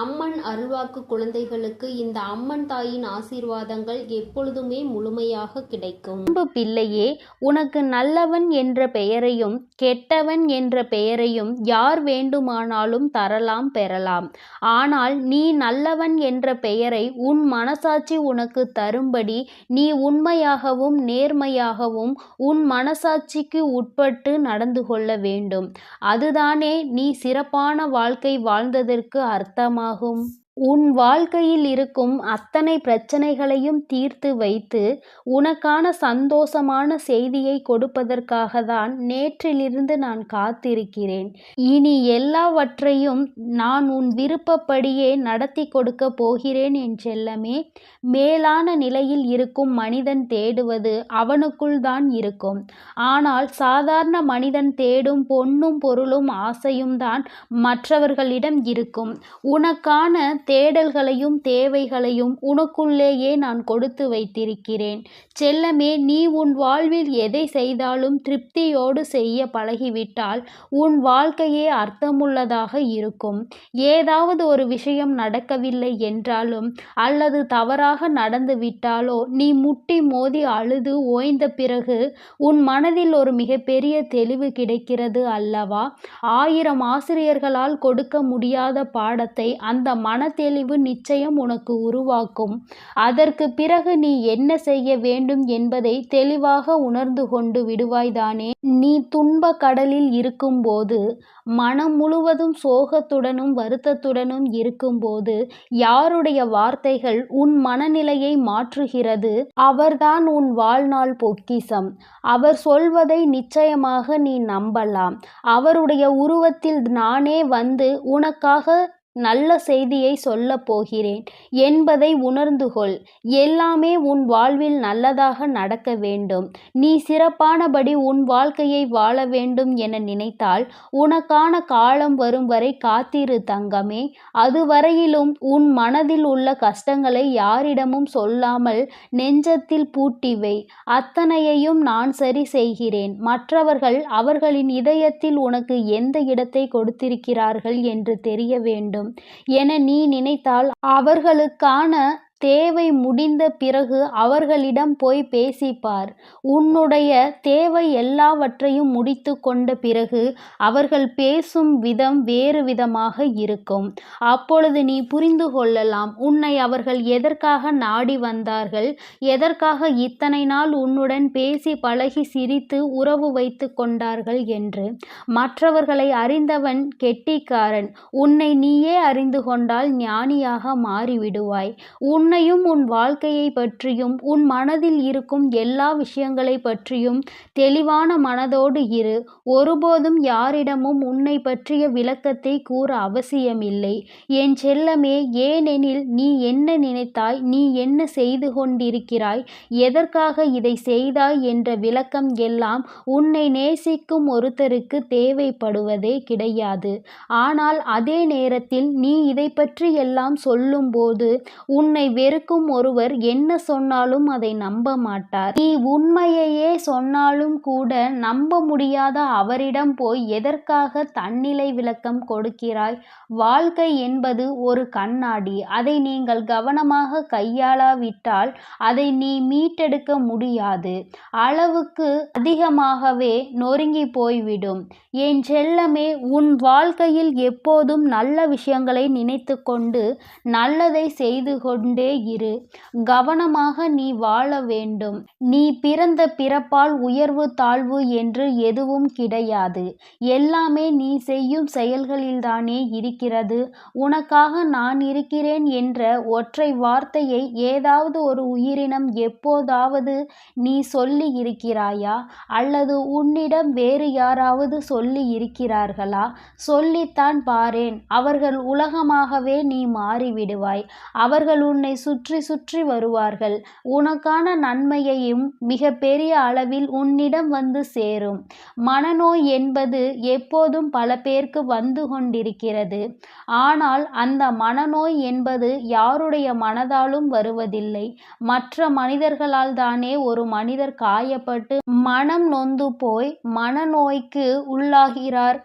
அம்மன் அருள்வாக்கு குழந்தைகளுக்கு இந்த அம்மன் தாயின் ஆசீர்வாதங்கள் எப்பொழுதுமே முழுமையாக கிடைக்கும். அன்பு பிள்ளையே உனக்கு நல்லவன் என்ற பெயரையும் கெட்டவன் என்ற பெயரையும் யார் வேண்டுமானாலும் தரலாம் பெறலாம். ஆனால் நீ நல்லவன் என்ற பெயரை உன் மனசாட்சி உனக்கு தரும்படி நீ உண்மையாகவும் நேர்மையாகவும் உன் மனசாட்சிக்கு உட்பட்டு நடந்து கொள்ள வேண்டும். அதுதானே நீ சிறப்பான வாழ்க்கை வாழ்ந்ததற்கு அர்த்தமாகும் உன் வாழ்க்கையில் இருக்கும் அத்தனை பிரச்சனைகளையும் தீர்த்து வைத்து உனக்கான சந்தோஷமான செய்தியை கொடுப்பதற்காக தான் நேற்றிலிருந்து நான் காத்திருக்கிறேன். இனி எல்லாவற்றையும் நான் உன் விருப்பப்படியே நடத்தி கொடுக்க போகிறேன் என் செல்லமே. மேலான நிலையில் இருக்கும் மனிதன் தேடுவது அவனுக்குள் தான் இருக்கும். ஆனால் சாதாரண மனிதன் தேடும் பொன்னும் பொருளும் ஆசையும் தான் மற்றவர்களிடம் இருக்கும். உனக்கான தேடல்களையும் தேவைகளையும் உனக்குள்ளேயே நான் கொடுத்து வைத்திருக்கிறேன். செல்லமே நீ உன் வாழ்வில் எதை செய்தாலும் திருப்தியோடு செய்ய பழகிவிட்டால் உன் வாழ்க்கையே அர்த்தமுள்ளதாக இருக்கும். ஏதாவது ஒரு விஷயம் நடக்கவில்லை என்றாலும் அல்லது தவறாக நடந்து விட்டாலோ நீ முட்டி மோதி அழுது ஓய்ந்த பிறகு உன் மனதில் ஒரு மிகப்பெரிய தெளிவு கிடைக்கிறது அல்லவா? ஆயிரம் ஆசிரியர்களால் கொடுக்க முடியாத பாடத்தை அந்த மன தெளிவு நிச்சயம் உனக்கு உருவாக்கும். அதற்கு பிறகு நீ என்ன செய்ய வேண்டும் என்பதை தெளிவாக உணர்ந்து கொண்டு விடுவாய்தானே? நீ துன்ப கடலில் இருக்கும்போது மனம் முழுவதும் சோகத்துடனும் வருத்தத்துடனும் இருக்கும்போது யாருடைய வார்த்தைகள் உன் மனநிலையை மாற்றுகிறது? அவர்தான் உன் வாழ்நாள் பொக்கிசம். அவர் சொல்வதை நிச்சயமாக நீ நம்பலாம். அவருடைய உருவத்தில் நானே வந்து உனக்காக நல்ல செய்தியை சொல்லப் போகிறேன். என்பதை உணர்ந்து கொள் எல்லாமே உன் வாழ்வில் நல்லதாக நடக்க வேண்டும். நீ சிறப்பானபடி உன் வாழ்க்கையை வாழ வேண்டும் என நினைத்தால் உனக்கான காலம் வரும் வரை காத்திரு தங்கமே. அதுவரையிலும் உன் மனதில் உள்ள கஷ்டங்களை யாரிடமும் சொல்லாமல் நெஞ்சத்தில் பூட்டிவை அத்தனையையும் நான் சரி செய்கிறேன். மற்றவர்கள் அவர்களின் இதயத்தில் உனக்கு எந்த இடத்தை கொடுத்திருக்கிறார்கள் என்று தெரிய வேண்டும். என நீ நினைத்தால் அவர்களுக்கான தேவை முடிந்த பிறகு அவர்களிடம் போய் பேசிப்பார். உன்னுடைய தேவை எல்லாவற்றையும் முடித்து கொண்ட பிறகு அவர்கள் பேசும் விதம் வேறு விதமாக இருக்கும். அப்பொழுது நீ புரிந்து கொள்ளலாம் உன்னை அவர்கள் எதற்காக நாடி வந்தார்கள் எதற்காக இத்தனை நாள் உன்னுடன் பேசி பழகி சிரித்து உறவு வைத்து கொண்டார்கள் என்று. மற்றவர்களை அறிந்தவன் கெட்டிக்காரன் உன்னை நீயே அறிந்து கொண்டால் ஞானியாக மாறிவிடுவாய். உன்னை உன்னையும் உன் வாழ்க்கையை பற்றியும் உன் மனதில் இருக்கும் எல்லா விஷயங்களை பற்றியும் தெளிவான மனதோடு இரு. ஒருபோதும் யாரிடமும் உன்னை பற்றிய விளக்கத்தை கூற அவசியமில்லை. என் செல்லமே ஏனெனில் நீ என்ன நினைத்தாய் நீ என்ன செய்து கொண்டிருக்கிறாய் எதற்காக இதை செய்தாய் என்ற விளக்கம் எல்லாம் உன்னை நேசிக்கும் ஒருத்தருக்கு தேவைப்படுவதே கிடையாது. ஆனால் அதே நேரத்தில் நீ இதை பற்றி எல்லாம் சொல்லும்போது உன்னை வெறுக்கும் ஒருவர் என்ன சொன்னாலும் அதை நம்ப மாட்டார். நீ உண்மையையே சொன்னாலும் கூட நம்ப முடியாத அவரிடம் போய் எதற்காக தன்னிலை விளக்கம் கொடுக்கிறாய்? வாழ்க்கை என்பது ஒரு கண்ணாடி. அதை நீங்கள் கவனமாக கையாளாவிட்டால் அதை நீ மீட்டெடுக்க முடியாது. அளவுக்கு அதிகமாகவே நொறுங்கி போய்விடும். என் செல்லமே உன் வாழ்க்கையில் எப்போதும் நல்ல விஷயங்களை நினைத்து கொண்டு நல்லதை செய்து கொண்டே இரு. கவனமாக நீ வாழ வேண்டும். நீ பிறந்த பிறப்பால் உயர்வு தாழ்வு என்று எதுவும் கிடையாது. எல்லாமே நீ செய்யும் செயல்களில்தானே இருக்கிறது. உனக்காக நான் இருக்கிறேன் என்ற ஒற்றை வார்த்தையை ஏதாவது ஒரு உயிரினம் எப்போதாவது நீ சொல்லி இருக்கிறாயா? அல்லது உன்னிடம் வேறு யாராவது சொல்லி இருக்கிறார்களா? சொல்லித்தான் பாரேன். அவர்கள் உலகமாகவே நீ மாறிவிடுவாய். அவர்கள் உன்னை சுற்றி சுற்றி வருவார்கள். உனக்கான நன்மையையும் மிக பெரிய அளவில் உன்னிடம் வந்து சேரும். மனநோய் என்பது எப்போதும் பல பேருக்கு வந்து கொண்டிருக்கிறது. ஆனால் அந்த மனநோய் என்பது யாருடைய மனதாலும் வருவதில்லை. மற்ற மனிதர்களால் தானே ஒரு மனிதர் காயப்பட்டு மனம் நொந்து போய் மனநோய்க்கு உள்ளாகிறார்.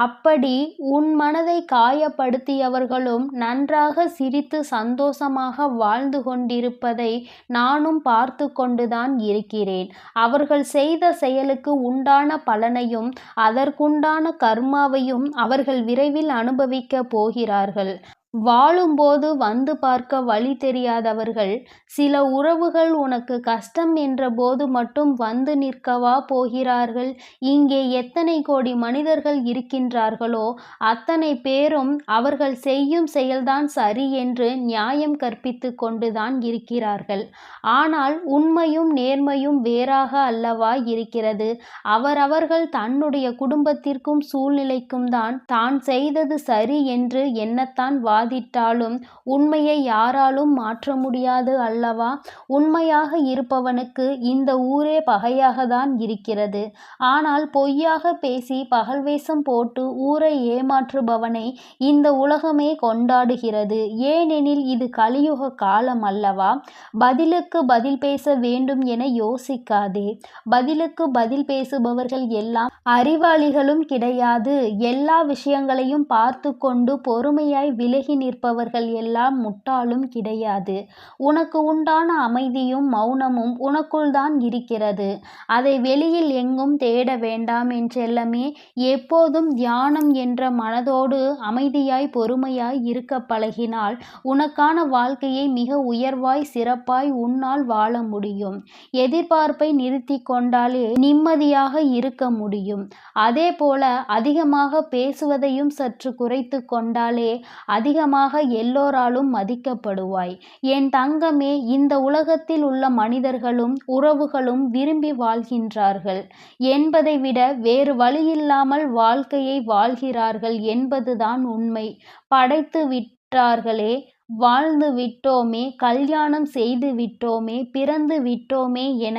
அப்படி உன் மனதை காயப்படுத்தியவர்களும் நன்றாக சிரித்து சந்தோஷமாக வாழ்ந்து கொண்டிருப்பதை நானும் பார்த்து கொண்டுதான் இருக்கிறேன். அவர்கள் செய்த செயலுக்கு உண்டான பலனையும் அதற்குண்டான கர்மாவையும் அவர்கள் விரைவில் அனுபவிக்கப் போகிறார்கள். வாழும்போது வந்து பார்க்க வழி தெரியாதவர்கள் சில உறவுகள் உனக்கு கஷ்டம் என்ற போது மட்டும் வந்து நிற்கவா போகிறார்கள்? இங்கே எத்தனை கோடி மனிதர்கள் இருக்கின்றார்களோ அத்தனை பேரும் அவர்கள் செய்யும் செயல்தான் சரி என்று நியாயம் கற்பித்து கொண்டுதான் இருக்கிறார்கள். ஆனால் உண்மையும் நேர்மையும் வேறாக அல்லவா இருக்கிறது? அவரவர்கள் தன்னுடைய குடும்பத்திற்கும் சூழ்நிலைக்கும் தான் தான் செய்தது சரி என்று எண்ணத்தான் வாதிட்டாலும் உண்மையை யாராலும் மாற்ற முடியாது அல்லவா? உண்மையாக இருப்பவனுக்கு இந்த ஊரே பகையாகத்தான் இருக்கிறது. ஆனால் பொய்யாக பேசி பகல்வேஷம் போட்டு ஊரை ஏமாற்றுபவனை இந்த உலகமே கொண்டாடுகிறது. ஏனெனில் இது கலியுக காலம் அல்லவா? பதிலுக்கு பதில் பேச வேண்டும் என யோசிக்காதே. பதிலுக்கு பதில் பேசுபவர்கள் எல்லாம் அறிவாளிகளும் கிடையாது. எல்லா விஷயங்களையும் பார்த்து கொண்டு பொறுமையாய் விலகி நிற்பவர்கள் எல்லாம் முட்டாளும் கிடையாது. உனக்கு உண்டான அமைதியும் மௌனமும் உனக்குள் தான் இருக்கிறது. அதை வெளியில் எங்கும் தேட வேண்டாம் என்றெல்லாமே எப்போதும் தியானம் என்ற மனதோடு அமைதியாய் பொறுமையாய் இருக்க பழகினால் உனக்கான வாழ்க்கையை மிக உயர்வாய் சிறப்பாய் உன்னால் வாழ முடியும். எதிர்பார்ப்பை நிறுத்தி கொண்டாலே நிம்மதியாக இருக்க முடியும். அதே போல அதிகமாக பேசுவதையும் சற்று குறைத்து கொண்டாலே அதிக அதிகமாக எல்லோராலும் மதிக்கப்படுவாய். என் தங்கமே இந்த உலகத்தில் உள்ள மனிதர்களும் உறவுகளும் விரும்பி வாழ்கின்றார்கள். என்பதை விட வேறு வழியில்லாமல் வாழ்க்கையை வாழ்கிறார்கள் என்பதுதான் உண்மை. படைத்து விட்டார்களே வாழ்ந்து விட்டோமே கல்யாணம் செய்து விட்டோமே பிறந்து விட்டோமே என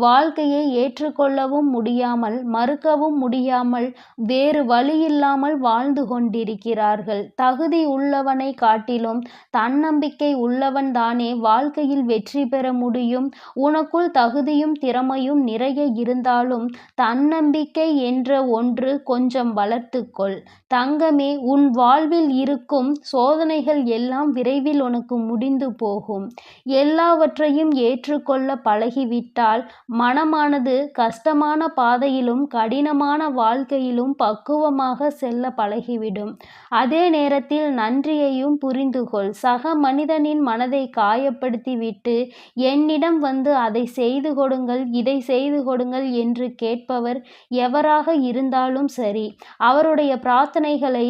வாழ்க்கையை ஏற்றுக்கொள்ளவும் முடியாமல் மறுக்கவும் முடியாமல் வேறு வழியில்லாமல் வாழ்ந்து கொண்டிருக்கிறார்கள். தகுதி உள்ளவனை காட்டிலும் தன்னம்பிக்கை உள்ளவன் தானே வாழ்க்கையில் வெற்றி பெற முடியும். உனக்குள் தகுதியும் திறமையும் நிறைய இருந்தாலும் தன்னம்பிக்கை என்ற ஒன்று கொஞ்சம் வளர்த்துக்கொள். தங்கமே உன் வாழ்வில் இருக்கும் சோதனைகள் எல்லாம் விரைவில் உனக்கு முடிந்து போகும். எல்லாவற்றையும் ஏற்றுக்கொள்ள பழகிவிட்டால் மனமானது கஷ்டமான பாதையிலும் கடினமான வாழ்க்கையிலும் பக்குவமாக செல்ல பழகிவிடும். அதே நேரத்தில் நன்றியையும் புரிந்துகொள். சக மனிதனின் மனதை காயப்படுத்திவிட்டு என்னிடம் வந்து அதை செய்து கொடுங்கள் இதை செய்து கொடுங்கள் என்று கேட்பவர் எவராக இருந்தாலும் சரி அவருடைய பிரார்த்தனைகளை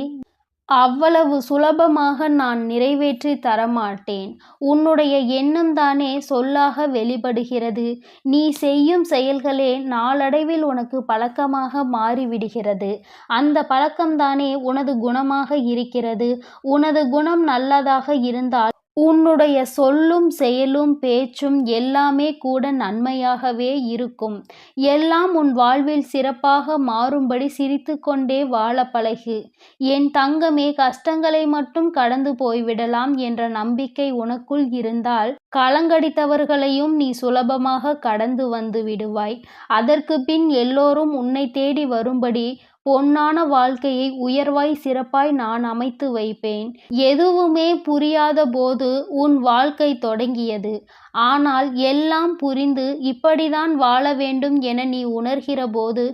அவ்வளவு சுலபமாக நான் நிறைவேற்றி தரமாட்டேன். உன்னுடைய எண்ணம் தானே சொல்லாக வெளிப்படுகிறது. நீ செய்யும் செயல்களே நாளடைவில் உனக்கு பழக்கமாக மாறிவிடுகிறது. அந்த பழக்கம்தானே உனது குணமாக இருக்கிறது. உனது குணம் நல்லதாக இருந்தால் உன்னுடைய சொல்லும் செயலும் பேச்சும் எல்லாமே கூட நன்மையாகவே இருக்கும். எல்லாம் உன் வாழ்வில் சிறப்பாக மாறும்படி சிரித்து கொண்டே வாழ பழகு. என் தங்கமே கஷ்டங்களை மட்டும் கடந்து போய்விடலாம் என்ற நம்பிக்கை உனக்குள் இருந்தால் களங்கடித்தவர்களையும் நீ சுலபமாக கடந்து வந்து விடுவாய். அதற்கு பின் எல்லோரும் உன்னை தேடி வரும்படி பொன்னான வாழ்க்கையை உயர்வாய் சிறப்பாய் நான் அமைத்து வைப்பேன். எதுவுமே புரியாத போது உன் வாழ்க்கை தொடங்கியது. ஆனால் எல்லாம் புரிந்து இப்படிதான் வாழ வேண்டும் என நீ உணர்கிற போது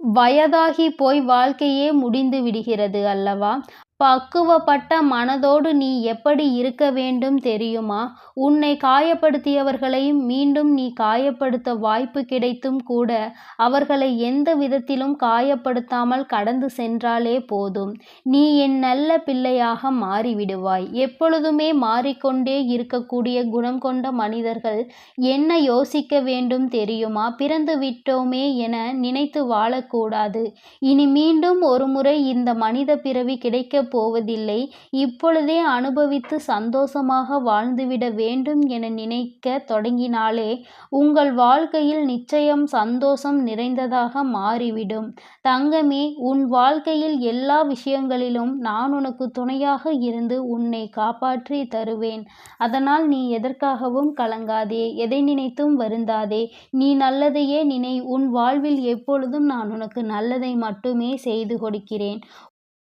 வயதாகி போய் வாழ்க்கையே முடிந்து விடுகிறது அல்லவா? பக்குவப்பட்ட மனதோடு நீ எப்படி இருக்க வேண்டும் தெரியுமா? உன்னை காயப்படுத்தியவர்களையும் மீண்டும் நீ காயப்படுத்த வாய்ப்பு கிடைத்தும் கூட அவர்களை எந்த விதத்திலும் காயப்படுத்தாமல் கடந்து சென்றாலே போதும். நீ என் நல்ல பிள்ளையாக மாறிவிடுவாய். எப்பொழுதுமே மாறிக்கொண்டே இருக்கக்கூடிய குணம் கொண்ட மனிதர்கள் என்ன யோசிக்க வேண்டும் தெரியுமா? பிறந்து விட்டோமே என நினைத்து வாழக்கூடாது. இனி மீண்டும் ஒரு முறை இந்த மனித பிறவி கிடைக்க போவதில்லை. இப்பொழுதே அனுபவித்து சந்தோஷமாக வாழ்ந்துவிட வேண்டும் என நினைக்க தொடங்கினாலே உங்கள் வாழ்க்கையில் நிச்சயம் சந்தோஷம் நிறைந்ததாக மாறிவிடும். தங்கமே உன் வாழ்க்கையில் எல்லா விஷயங்களிலும் நான் உனக்கு துணையாக இருந்து உன்னை காப்பாற்றி தருவேன். அதனால் நீ எதற்காகவும் கலங்காதே எதை நினைத்தும் வருந்தாதே. நீ நல்லதையே நினை உன் வாழ்வில் எப்பொழுதும் நான் உனக்கு நல்லதை மட்டுமே செய்து கொடுக்கிறேன்.